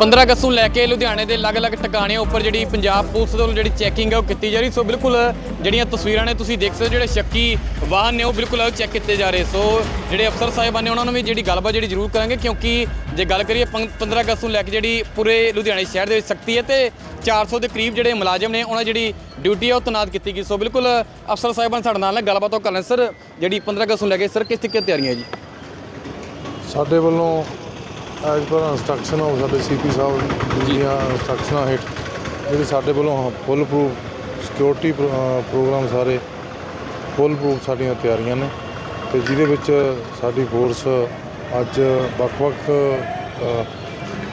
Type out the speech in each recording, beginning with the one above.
15 ਅਗਸਤ ਨੂੰ ਲੈ ਕੇ ਲੁਧਿਆਣੇ ਦੇ ਅਲੱਗ-ਅਲੱਗ ਟਿਕਾਣਿਆਂ ਉੱਪਰ ਜਿਹੜੀ ਪੰਜਾਬ ਪੁਲਿਸ ਵੱਲੋਂ ਜਿਹੜੀ ਚੈਕਿੰਗ ਹੈ ਉਹ ਕੀਤੀ ਜਾ ਰਹੀ। ਸੋ ਬਿਲਕੁਲ, ਜਿਹੜੀਆਂ ਤਸਵੀਰਾਂ ਨੇ ਤੁਸੀਂ ਦੇਖ ਸਕਦੇ ਹੋ, ਜਿਹੜੇ ਸ਼ੱਕੀ ਵਾਹਨ ਨੇ ਉਹ ਬਿਲਕੁਲ ਚੈੱਕ ਕੀਤੇ ਜਾ ਰਹੇ। ਸੋ ਜਿਹੜੇ ਅਫਸਰ ਸਾਹਿਬਾਨ ਨੇ, ਉਹਨਾਂ ਨੂੰ ਵੀ ਜਿਹੜੀ ਗੱਲਬਾਤ ਜਿਹੜੀ ਜ਼ਰੂਰ ਕਰਾਂਗੇ, ਕਿਉਂਕਿ ਜੇ ਗੱਲ ਕਰੀਏ ਪੰ- 15 ਅਗਸਤ ਨੂੰ ਲੈ ਕੇ ਜਿਹੜੀ ਪੂਰੇ ਲੁਧਿਆਣੇ ਸ਼ਹਿਰ ਦੇ ਵਿੱਚ ਸਖਤੀ ਹੈ ਤੇ 400 ਦੇ ਕਰੀਬ ਜਿਹੜੇ ਮੁਲਾਜ਼ਮ ਨੇ, ਉਹਨਾਂ ਦੀ ਜਿਹੜੀ ਡਿਊਟੀ ਹੈ ਉਹ ਤੈਨਾਤ ਕੀਤੀ ਗਈ। ਸੋ ਬਿਲਕੁਲ, ਅਫਸਰ ਸਾਹਿਬਾਨ ਸਾਡੇ ਨਾਲ ਨੇ, ਗੱਲਬਾਤ ਉਹ ਕਰ ਰਹੇ ਸਰ, ਜਿਹੜੀ 15 ਅਗਸਤ ਨੂੰ ਲੈ ਕੇ, ਸਰ, ਕਿਸ ਤਰੀਕੇ ਤਿਆਰੀਆਂ ਜੀ? ਸਾਡੇ ਵੱਲੋਂ ਐਜ਼ ਪਰ ਇੰਸਟਰਕਸ਼ਨ ਹੋ ਸਾਡੇ ਸੀਪੀ ਸਾਹਿਬ ਦੀਆਂ ਇੰਸਟਰਕਸ਼ਨਾਂ ਹੇਠ ਜਿਹੜੇ ਸਾਡੇ ਵੱਲੋਂ ਫੁੱਲ ਪ੍ਰੂਫ ਸਿਕਿਉਰਿਟੀ ਪ੍ਰੋਗਰਾਮ ਸਾਰੇ ਫੁੱਲ ਪ੍ਰੂਫ ਸਾਡੀਆਂ ਤਿਆਰੀਆਂ ਨੇ ਤੇ ਜਿਹਦੇ ਵਿੱਚ ਸਾਡੀ ਫੋਰਸ ਅੱਜ ਵੱਖ-ਵੱਖ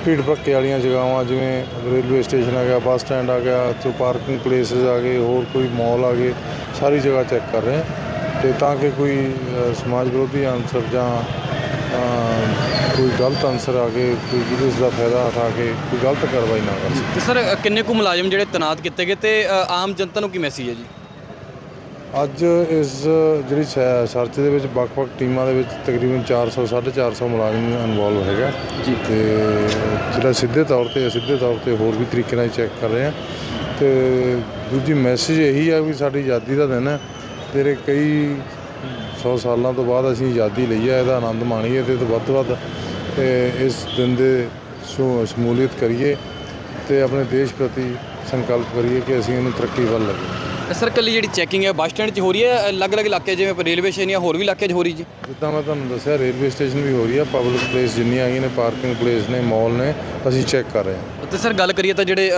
ਭੀੜ ਭੜੱਕੇ ਵਾਲੀਆਂ ਜਗ੍ਹਾਵਾਂ, ਜਿਵੇਂ ਰੇਲਵੇ ਸਟੇਸ਼ਨ ਆ ਗਿਆ ਬੱਸ ਸਟੈਂਡ ਆ ਗਿਆ ਤੇ ਪਾਰਕਿੰਗ ਪਲੇਸਿਸ ਆ ਗਏ, ਹੋਰ ਕੋਈ ਮਾਲ ਆ ਗਏ, ਸਾਰੀ ਜਗ੍ਹਾ ਚੈੱਕ ਕਰ ਰਹੇ ਹਾਂ ਤੇ ਤਾਂ ਕਿ ਕੋਈ ਸਮਾਜ ਵਿਰੋਧੀ ਅਨਸਰ ਜਾਂ ਕੋਈ ਗਲਤ ਅਨਸਰ ਆ ਕੇ ਕੋਈ ਜਿਹਦੇ ਇਸ ਦਾ ਫਾਇਦਾ ਉਠਾ ਕੇ ਕੋਈ ਗਲਤ ਕਾਰਵਾਈ ਨਾ ਕਰ ਸਕੇ। ਤੇ ਸਰ ਕਿੰਨੇ ਕੁ ਮੁਲਾਜ਼ਮ ਜਿਹੜੇ ਤੈਨਾਤ ਕੀਤੇ ਗਏ ਤੇ ਅ, ਆਮ ਜਨਤਾ ਨੂੰ ਕੀ ਮੈਸੇਜ ਹੈ ਜੀ? ਅੱਜ ਇਸ ਜਿਹੜੀ ਸੈ- ਸਰਚ ਦੇ ਵਿੱਚ ਵੱਖ-ਵੱਖ ਟੀਮਾਂ ਦੇ ਵਿੱਚ ਤਕਰੀਬਨ 400 450 ਮੁਲਾਜ਼ਮ ਇਨਵੋਲਵ ਹੈਗਾ ਜੀ। ਤੇ ਜਿਹੜਾ ਸਿੱਧੇ ਤੌਰ ਤੇ ਅਸਿੱਧੇ ਤੌਰ ਤੇ ਹੋਰ ਵੀ ਤਰੀਕੇ ਨਾਲ ਚੈੱਕ ਕਰ ਰਹੇ ਆ। ਤੇ ਦੂਜੀ ਮੈਸੇਜ ਇਹੀ ਆ ਵੀ ਸਾਡੀ ਆਜ਼ਾਦੀ ਦਾ ਦਿਨ ਹੈ। ਤੇਰੇ ਕਈ 100 ਸਾਲਾਂ ਤੋਂ ਬਾਅਦ ਅਸੀਂ ਆਜ਼ਾਦੀ ਲਈ ਹੈ, ਇਹਦਾ ਆਨੰਦ ਮਾਣੀਏ ਤੇ ਵੱਧ ਤੋਂ ਵੱਧ ਇਸ ਦਿਨ ਦੇ ਸ਼ਮੂਲੀਅਤ ਕਰੀਏ ਤੇ ਆਪਣੇ ਦੇਸ਼ ਪ੍ਰਤੀ ਸੰਕਲਪ ਕਰੀਏ ਕਿ ਅਸੀਂ ਇਹਨੂੰ ਤਰੱਕੀ ਵੱਲ ਲਾਈਏ ਸਰ ਕੱਲੀ ਜਿਹੜੀ ਚੈਕਿੰਗ ਹੈ ਬੱਸ ਸਟੈਂਡ 'ਚ ਹੋ ਰਹੀ ਹੈ ਅਲੱਗ-ਅਲੱਗ ਇਲਾਕੇ ਜਿਵੇਂ ਰੇਲਵੇ ਸਟੇਸ਼ਨ ਜਾਂ ਹੋਰ ਵੀ ਇਲਾਕੇ 'ਚ ਹੋ ਰਹੀ ਜੀ? ਜਿੱਦਾਂ ਮੈਂ ਤੁਹਾਨੂੰ ਦੱਸਿਆ ਰੇਲਵੇ ਸਟੇਸ਼ਨ ਵੀ ਹੋ ਰਹੀ ਹੈ ਪਬਲਿਕ ਪਲੇਸ ਜਿੰਨੀਆਂ ਆਈਆਂ ਨੇ ਪਾਰਕਿੰਗ ਪਲੇਸ ਨੇ ਮਾਲ ਨੇ ਅਸੀਂ ਚੈੱਕ ਕਰ ਰਹੇ ਹਾਂ। ਤੇ ਸਰ ਗੱਲ ਕਰੀਏ ਤਾਂ ਜਿਹੜੇ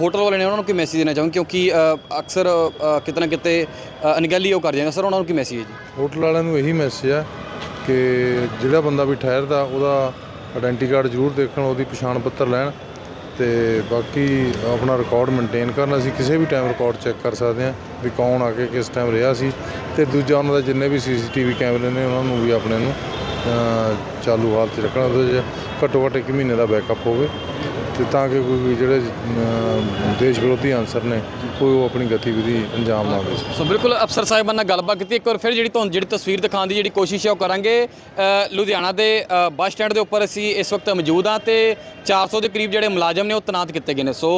ਹੋਟਲ ਵਾਲੇ ਨੇ ਉਹਨਾਂ ਨੂੰ ਕੀ ਮੈਸੇਜ ਦੇਣਾ ਚਾਹੋਗੇ? ਕਿਉਂਕਿ ਅਕਸਰ ਅ, ਕਿਤੇ ਅਣਗਹਿਲੀ ਉਹ ਕਰ ਜਾਂਦੇ। ਸਰ ਉਹਨਾਂ ਨੂੰ ਕੀ ਮੈਸੇਜ ਹੈ ਜੀ? ਹੋਟਲ ਵਾਲਿਆਂ ਨੂੰ ਇਹੀ ਮੈਸੇਜ ਹੈ ਕਿ ਜਿਹੜਾ ਬੰਦਾ ਵੀ ਠਹਿਰਦਾ ਉਹਦਾ ਆਇਡੈਂਟੀ ਕਾਰਡ ਜ਼ਰੂਰ ਦੇਖਣ ਉਹਦੀ ਪਛਾਣ ਪੱਤਰ ਲੈਣ। ਤੇ ਬਾਕੀ ਆਪਣਾ ਰਿਕਾਰਡ ਮੇਨਟੇਨ ਕਰਨ ਅਸੀਂ ਕਿਸੇ ਵੀ ਟਾਈਮ ਰਿਕਾਰਡ ਚੈੱਕ ਕਰ ਸਕਦੇ ਹਾਂ ਵੀ ਕੌਣ ਆ ਕੇ ਕਿਸ ਟਾਈਮ ਰਿਹਾ ਸੀ ਤੇ ਦੂਜਾ ਉਹਨਾਂ ਦਾ ਜਿੰਨੇ ਵੀ ਸੀਸੀਟੀਵੀ ਕੈਮਰੇ ਨੇ ਉਹਨਾਂ ਨੂੰ ਵੀ ਆਪਣੇ ਨੂੰ ਚਾਲੂ ਹਾਲਤ 'ਚ ਰੱਖਣਾ। ਉਹਦੇ 'ਚ ਘੱਟੋ ਘੱਟ ਇੱਕ ਮਹੀਨੇ ਦਾ ਬੈਕਅਪ ਹੋਵੇ। ਤੇ ਤਾਂ ਕਿ ਕੋਈ ਜਿਹੜੇ ਅ, ਦੇਸ਼ ਵਿਰੋਧੀ ਅਨਸਰ ਨੇ ਕੋਈ ਉਹ ਆਪਣੀ ਗਤੀਵਿਧੀ ਅੰਜਾਮ ਨਾ ਦੇ ਸਕਣ। ਸੋ ਬਿਲਕੁਲ ਅਫਸਰ ਸਾਹਿਬਾਨ ਨਾਲ ਗੱਲਬਾਤ ਕੀਤੀ। ਇੱਕ ਵਾਰ ਫਿਰ ਜਿਹੜੀ ਤੁਹਾਨੂੰ ਜਿਹੜੀ ਤਸਵੀਰ ਦਿਖਾਉਣ ਦੀ ਜਿਹੜੀ ਕੋਸ਼ਿਸ਼ ਹੈ ਉਹ ਕਰਾਂਗੇ। ਅ, ਲੁਧਿਆਣਾ ਦੇ ਅ, ਬੱਸ ਸਟੈਂਡ ਦੇ ਉੱਪਰ ਅਸੀਂ ਇਸ ਵਕਤ ਮੌਜੂਦ ਹਾਂ ਤੇ 400 ਦੇ ਕਰੀਬ ਜਿਹੜੇ ਮੁਲਾਜ਼ਮ ਨੇ ਉਹ ਤੈਨਾਤ ਕੀਤੇ ਗਏ ਨੇ। ਸੋ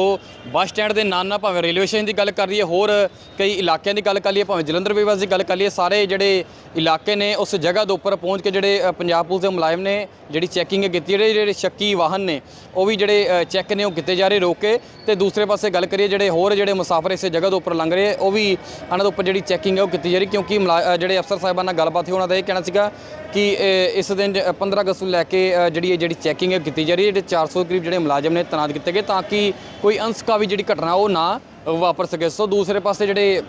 ਬੱਸ ਸਟੈਂਡ ਦੇ ਨਾਲ ਨਾਲ ਭਾਵੇਂ ਰੇਲਵੇ ਸਟੇਸ਼ਨ ਦੀ ਗੱਲ ਕਰ ਲਈਏ ਹੋਰ ਕਈ ਇਲਾਕਿਆਂ ਦੀ ਗੱਲ ਕਰ ਲਈਏ ਭਾਵੇਂ ਜਲੰਧਰ ਵਿਵਾਸ ਦੀ ਗੱਲ ਕਰ ਲਈਏ ਸਾਰੇ ਜਿਹੜੇ ਇਲਾਕੇ ਨੇ ਉਸ ਜਗ੍ਹਾ ਦੇ ਉੱਪਰ ਪਹੁੰਚ ਕੇ ਜਿਹੜੇ ਅ, ਪੰਜਾਬ ਪੁਲਿਸ ਦੇ ਮੁਲਾਜ਼ਮ ਨੇ ਜਿਹੜੀ ਚੈਕਿੰਗ ਕੀਤੀ ਜਿਹੜੇ ਜਿਹੜੇ ਸ਼ੱਕੀ ਵਾਹਨ ਨੇ ਉਹ ਵੀ ਜਿਹੜੇ ਚੈੱਕ ਨੇ, ਉਹ ਕੀਤੇ ਜਾ ਰਹੇ ਰੋਕ ਕੇ। ਤੇ ਦੂਸਰੇ ਪਾਸੇ ਗੱਲ ਕਰੀਏ, ਜਿਹੜੇ ਹੋਰ ਜਿਹੜੇ ਮੁਸਾਫਰ ਇਸੇ ਜਗ੍ਹਾ ਦੇ ਉੱਪਰ ਲੰਘ ਰਹੇ, ਉਹ ਵੀ ਉਹਨਾਂ ਦੇ ਉੱਪਰ ਜਿਹੜੀ ਚੈਕਿੰਗ ਹੈ, ਉਹ ਕੀਤੀ ਜਾ ਰਹੀ, ਕਿਉਂਕਿ ਮੁਲਾ- ਜਿਹੜੇ ਅਫਸਰ ਸਾਹਿਬਾਨ ਨਾਲ ਗੱਲਬਾਤ ਹੋਈ, ਉਹਨਾਂ ਦਾ ਇਹ ਕਹਿਣਾ ਸੀਗਾ ਕਿ ਇਸ ਦਿਨ ਜ- 15 ਅਗਸਤ ਨੂੰ ਲੈ ਕੇ ਜਿਹੜੀ ਇਹ ਜਿਹੜੀ ਚੈਕਿੰਗ ਹੈ ਕੀਤੀ ਜਾ ਰਹੀ ਹੈ, ਜਿਹੜੇ 400 ਦੇ ਕਰੀਬ ਜਿਹੜੇ ਮੁਲਾਜ਼ਮ ਨੇ ਤੈਨਾਤ ਕੀਤੇ ਗਏ, ਤਾਂ ਕਿ ਕੋਈ ਅੰਸਕਾ ਵੀ ਜਿਹੜੀ ਘਟਨਾ, ਉਹ ਨਾ ਵਾਪਰ ਸਕੇ। ਸੋ ਦੂਸਰੇ ਪਾਸੇ ਜਿਹੜੇ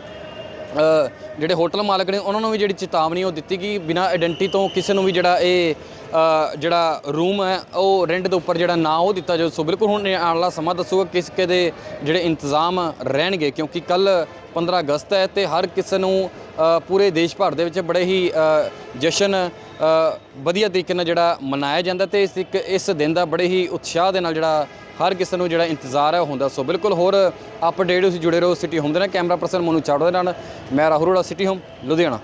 ਜਿਹੜੇ ਹੋਟਲ ਮਾਲਕ ਨੇ, ਉਹਨਾਂ ਨੂੰ ਵੀ ਜਿਹੜੀ ਚੇਤਾਵਨੀ ਉਹ ਦਿੱਤੀ ਕਿ ਬਿਨਾ ਆਇਡੈਂਟੀ ਤੋਂ ਕਿਸੇ ਨੂੰ ਵੀ ਜਿਹੜਾ ਇਹ ਜਿਹੜਾ ਰੂਮ ਹੈ, ਉਹ ਰੈਂਟ ਦੇ ਉੱਪਰ ਜਿਹੜਾ ਨਾ ਉਹ ਦਿੱਤਾ ਜਾਵੇ। ਸੋ ਬਿਲਕੁਲ ਹੁਣ ਇਹ ਆਉਣ ਵਾਲਾ ਸਮਾਂ ਦੱਸੂਗਾ ਕਿਸ ਕੇ ਦੇ ਜਿਹੜੇ ਇੰਤਜ਼ਾਮ ਰਹਿਣਗੇ, ਕਿਉਂਕਿ ਕੱਲ 15 ਅਗਸਤ ਹੈ ਤੇ ਹਰ ਕਿਸੇ ਨੂੰ ਪੂਰੇ ਦੇਸ਼ ਭਰ ਦੇ ਵਿੱਚ ਬੜੇ ਹੀ ਜਸ਼ਨ ਵਧੀਆ ਤਰੀਕੇ ਨਾਲ ਜਿਹੜਾ ਮਨਾਇਆ ਜਾਂਦਾ ਤੇ ਇਸ ਇੱਕ, ਇਸ ਦਿਨ ਦਾ ਬੜੇ ਹੀ ਉਤਸ਼ਾਹ ਦੇ ਨਾਲ ਜਿਹੜਾ ਹਰ ਕਿਸੇ ਨੂੰ ਜਿਹੜਾ ਇੰਤਜ਼ਾਰ ਹੈ ਉਹ ਹੁੰਦਾ। ਸੋ ਬਿਲਕੁਲ ਹੋਰ ਅਪਡੇਟ ਤੁਸੀਂ ਜੁੜੇ ਰਹੋ ਸਿਟੀ ਹੋਮ ਦੇ ਨਾਲ। ਕੈਮਰਾ ਪਰਸਨ ਮੋਨੂ ਚਾੜੋ ਦੇ ਨਾਲ। ਮੈਂ ਰਾਹੁਲ ਰੋੜਾ ਸਿਟੀ ਹੋਮ, ਲੁਧਿਆਣਾ।